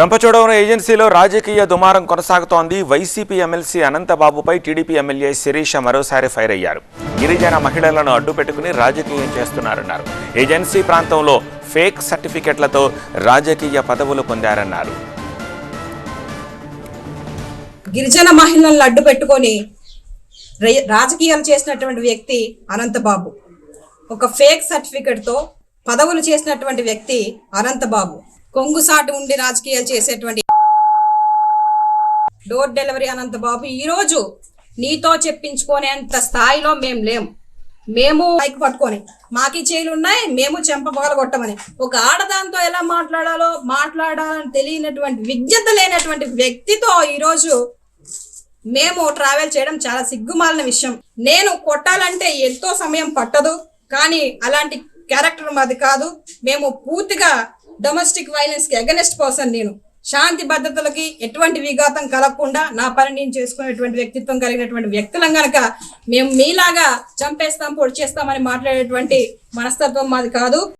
రంపచోడవరం ఏజెన్సీలో రాజకీయ దుమారం కొనసాగుతోంది. వైసీపీ ఎమ్మెల్సీ అనంతబాబుపై టీడీపీ ఎమ్మెల్యే శిరీష మరోసారి ఫైర్ అయ్యారు. గిరిజన మహిళలను అడ్డు పెట్టుకుని రాజకీయం చేస్తున్నారన్నారు. ఏజెన్సీ ప్రాంతంలో ఫేక్ సర్టిఫికెట్లతో రాజకీయ పదవులు పొందారన్నారు. గిరిజన మహిళలను అడ్డు పెట్టుకొని రాజకీయాలు చేసినటువంటి వ్యక్తి అనంతబాబు. ఒక ఫేక్ సర్టిఫికెట్తో పదవులు చేసినటువంటి వ్యక్తి అనంతబాబు. కొంగుసాటు ఉండి రాజకీయాలు చేసేటువంటి డోర్ డెలివరీ అనంతబాబు ఈ రోజు నీతో చెప్పించుకునేంత స్థాయిలో మేము లేం. మేము పైకి పట్టుకొని మాకి చేలు ఉన్నాయి మేము చెంప కొట్టమని. ఒక ఆడదాంతో ఎలా మాట్లాడాలో మాట్లాడాలని తెలియనటువంటి విజ్ఞత లేనటువంటి వ్యక్తితో ఈరోజు మేము ట్రావెల్ చేయడం చాలా సిగ్గుమాలిన విషయం. నేను కొట్టాలంటే ఎంతో సమయం పట్టదు కానీ అలాంటి క్యారెక్టర్ మాది కాదు. మేము పూర్తిగా డొమెస్టిక్ వైలెన్స్కి అగనెస్ట్ పర్సన్ నేను. శాంతి భద్రతలకి ఎటువంటి విఘాతం కలగకుండా నా పని నేను చేసుకునేటువంటి వ్యక్తిత్వం కలిగినటువంటి వ్యక్తులం గనక మేము మీలాగా చంపేస్తాం పొడి చేస్తామని మాట్లాడేటువంటి మనస్తత్వం మాది కాదు.